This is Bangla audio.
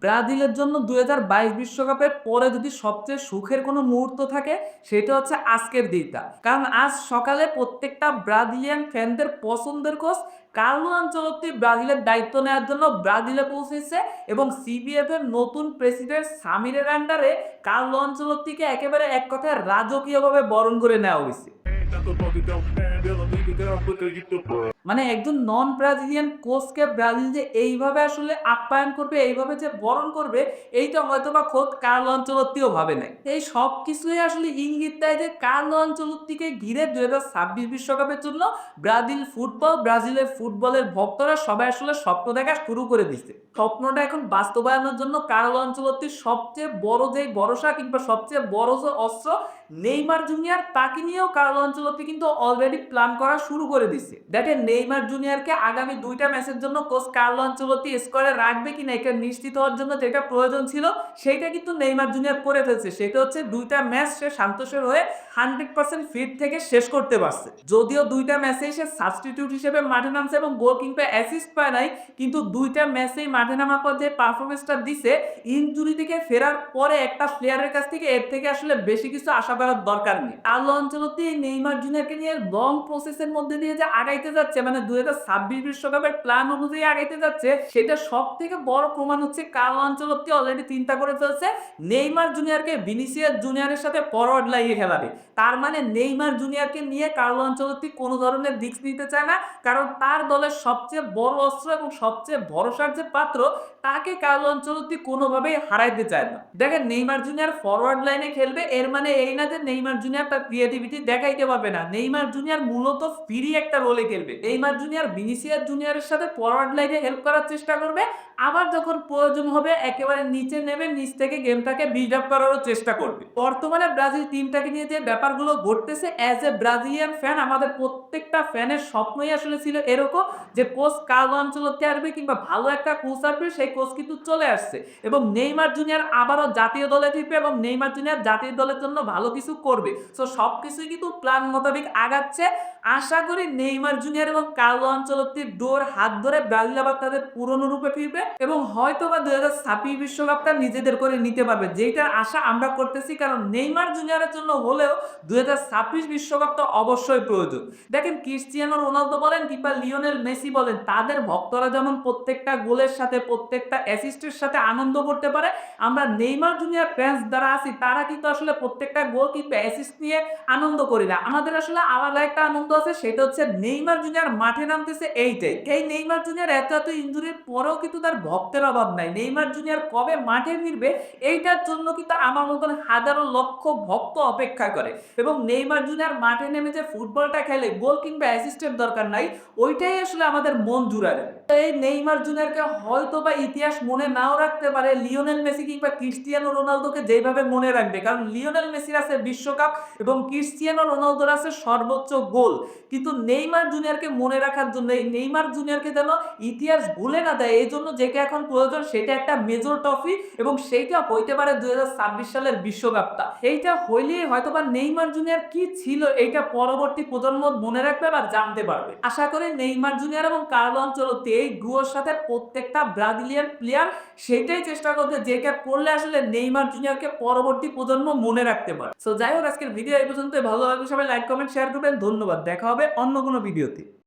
ব্রাজিলের জন্য দুই বিশ্বকাপের পরে যদি সবচেয়ে সুখের কোনো মুহূর্ত থাকে, সেটা হচ্ছে আজকের দিনটা। কারণ আজ সকালে প্রত্যেকটা ব্রাজিলিয়ান ফ্যানদের পছন্দের কোচ কার্লো আঞ্চলত্তি ব্রাজিলের দায়িত্ব নেওয়ার জন্য ব্রাজিলে পৌঁছেছে এবং সিবিএফ এর নতুন প্রেসিডেন্ট সামিরের আন্ডারে কার্লো আঞ্চলত্তিকে একেবারে এক কথায় রাজকীয়ভাবে বরণ করে নেওয়া হয়েছে। মানে একজন নন ব্রাজিলিয়ান কোচকে ব্রাজিল যে এইভাবে আসলে আপ্যায়ন করবে, এইভাবে যে বরণ করবে এইটা হয়তো বা খোদ কার্লো অঞ্চলত্তিও ভাবে নাই। এই সব কিছুই আসলে ইঙ্গিত দেয় যে কার্লো অঞ্চলত্তিকে ঘিরে দুই হাজার ছাব্বিশ বিশ্বকাপের জন্য ব্রাজিল ফুটবল, ব্রাজিলের ফুটবলের ভক্তরা সবাই আসলে স্বপ্ন দেখা শুরু করে দিচ্ছে। স্বপ্নটা এখন বাস্তবায়নের জন্য কার্লো অঞ্চলত্তির সবচেয়ে বড় যে ভরসা কিংবা সবচেয়ে বড় যে অস্ত্র, নেইমার জুনিয়ার, তাকে নিয়েও কার্লো অঞ্চলত্তি কিন্তু অলরেডি প্ল্যান করা শুরু করে দিছে। দেখেন নেইমার জুনিয়রকে আগামী দুইটা ম্যাচের জন্য কোচ কার্লো অঞ্চলত্তি স্কোয়ারে রাখবে কিনা এটা নিশ্চিত হওয়ার জন্য যেটা প্রয়োজন ছিল, সেইটা কিন্তু নেইমার জুনিয়র করে ফেলছে। সেটা হচ্ছে দুইটা ম্যাচ সে শান্তসের হয়ে হান্ড্রেড পার্সেন্ট ফিট থেকে শেষ করতে পারছে। যদিও দুইটা ম্যাচে সে সাবস্টিটিউট হিসেবে মাঠে নামছে এবং গোল কিংবা অ্যাসিস্ট পায় নাই, কিন্তু দুইটা ম্যাচেই মাঠে নামার পর যে পারফরমেন্সটা দিছে ইনজুরি থেকে ফেরার পরে একটা প্লেয়ারের কাছ থেকে এর থেকে আসলে বেশি কিছু আশা করার দরকার নেই। অঞ্চলতে এই নেইমার জুনিয়রকে নিয়ে লং প্রসেসের মধ্যে দিয়ে যে আগাইতে যাচ্ছে মানে দুই হাজার ছাব্বিশ বিশ্বকাপের প্ল্যান অনুযায়ী আগাইতে যাচ্ছে, সেটা সব থেকে বড় প্রমাণ হচ্ছে কালো অঞ্চলতে অলরেডি চিন্তা করে ফেলছে, নেইমার জুনিয়রকে ভিনিসিয়াস জুনিয়রের সাথে ফরওয়ার্ড লাগিয়ে খেলাবে। তার মানে নেইমার জুনিয়রকে নিয়ে কার্লো আঞ্চলতি কোনো ধরনের রিস্ক নিতে চায় না, কারণ তার দলের সবচেয়ে বড় অস্ত্র এবং সবচেয়ে ভরসার যে পাত্র, তাকে কার্লো আঞ্চলতি কোনোভাবেই হারাইতে চায় না। দেখেন, নেইমার জুনিয়র ফরওয়ার্ড লাইনে খেলবে, এর মানে এই না যে নেইমার জুনিয়র তার ক্রিয়েটিভিটি দেখাইতে পারবে না। নেইমার জুনিয়র মূলত ফ্রি একটা রোলে খেলবে। নেইমার জুনিয়র ভিনিসিয়াস জুনিয়রের সাথে ফরওয়ার্ড লাইনে হেল্প করার চেষ্টা করবে। আবার যখন প্রয়োজন হবে, একেবারে নিচে নেমে নিচ থেকে গেমটাকে বিল্ড আপ করারও চেষ্টা করবে। বর্তমানে ব্রাজিল টিমটাকে নিয়ে যে ব্যাপারগুলো ঘটতেছে অ্যাজ এ ব্রাজিলিয়ান ফ্যান আমাদের প্রত্যেকটা ফ্যানের স্বপ্নই আসলে ছিল এরকম যে কোচ কার্লো অঞ্চলতে আসবে কিংবা ভালো একটা কোচ আসবে, সেই কোচ কিন্তু চলে আসছে। এবং নেইমার জুনিয়র আবারও জাতীয় দলে ফিরবে এবং নেইমার জুনিয়র জাতীয় দলের জন্য ভালো কিছু করবে। সো সব কিছুই কিন্তু প্ল্যান মোতাবেক আগাচ্ছে। আশা করি নেইমার জুনিয়র এবং কার্লো অঞ্চলতির ডোর হাত ধরে ব্রাজিল আবার তাদের পুরনো রূপে ফিরবে এবং হয়তো বা দুই হাজার ছাব্বিশ বিশ্বকাপটা নিজেদের করে নিতে পারবে। যেটার আশা আমরা করতেছি, কারণ নেইমার জুনিয়রের জন্য হলেও দুই হাজার ছাব্বিশ বিশ্বকাপটা অবশ্যই প্রয়োজন। দেখেন ক্রিস্টিয়ানো রোনালদো বলেন কিংবা লিওনেল মেসি বলেন, তাদের ভক্তরা যেমন প্রত্যেকটা গোলের সাথে, প্রত্যেকটা অ্যাসিস্টের সাথে আনন্দ করতে পারে, আমরা নেইমার জুনিয়র ফ্যান্স দ্বারা আছি, তারা কিন্তু আসলে প্রত্যেকটা গোল কিংবা অ্যাসিস্ট নিয়ে আনন্দ করি না। আমাদের আসলে আলাদা একটা আনন্দ আছে, সেটা হচ্ছে নেইমার জুনিয়র মাঠে নামতেছে এইটাই এই নেইমার জুনিয়র এত এত ইঞ্জুরির পরেও কিন্তু তার ভক্তের অভাব নাই। নেইমার জুনিয়র কবে মাঠে ফিরবে, এইটার জন্য কিন্তু আমার মতন হাজারো লক্ষ ভক্ত অপেক্ষা করে। এবং নেইমার জুনিয়র মাঠে নেমে যে ফুটবলটা খেলে, গোল কিংবা অ্যাসিস্টের দরকার নাই, ওইটাই আসলে আমাদের মন জুড়াবে এই নেইমার জুনিয়রকে হয়তো বা ইতিহাস মনে নাও রাখতে পারে, লিওনেল মেসি কিংবা ক্রিস্টিয়ানো রোনালদোকে যেভাবে মনে রাখবে। কারণ লিওনেল মেসির আছে বিশ্বকাপ এবং ক্রিস্টিয়ানো রোনালদোর আছে সর্বোচ্চ গোল কিন্তু নেইমার জুনিয়রকে মনে রাখার জন্য নেইমার জুনিয়রকে যেন ইতিহাস ভুলে না দেয়, এই জন্য যেটা এখন প্রয়োজন সেটা একটা মেজর ট্রফি এবং সেইটা হইতে পারে দুই সালের বিশ্বকাপটা। এইটা হইলে হয়তো বা নেইমার জুনিয়র কি ছিল এইটা পরবর্তী প্রজন্ম মনে রাখবে বা জানতে পারবে। আশা করি নেইমার জুনিয়র এবং কার্লো অঞ্চলতে এই ডুয়োর সাথে প্রত্যেকটা ব্রাজিলিয়ান প্লেয়ার সেটাই চেষ্টা করবে যেটা করলে আসলে নেইমার জুনিয়রকে পরবর্তী প্রজন্ম মনে রাখতে পারে। সো যাই হোক, আজকের ভিডিও এই পর্যন্ত ভালো লাগবে সবাই লাইক কমেন্ট শেয়ার করবেন। ধন্যবাদ। দেখা হবে অন্য কোনো ভিডিওতে।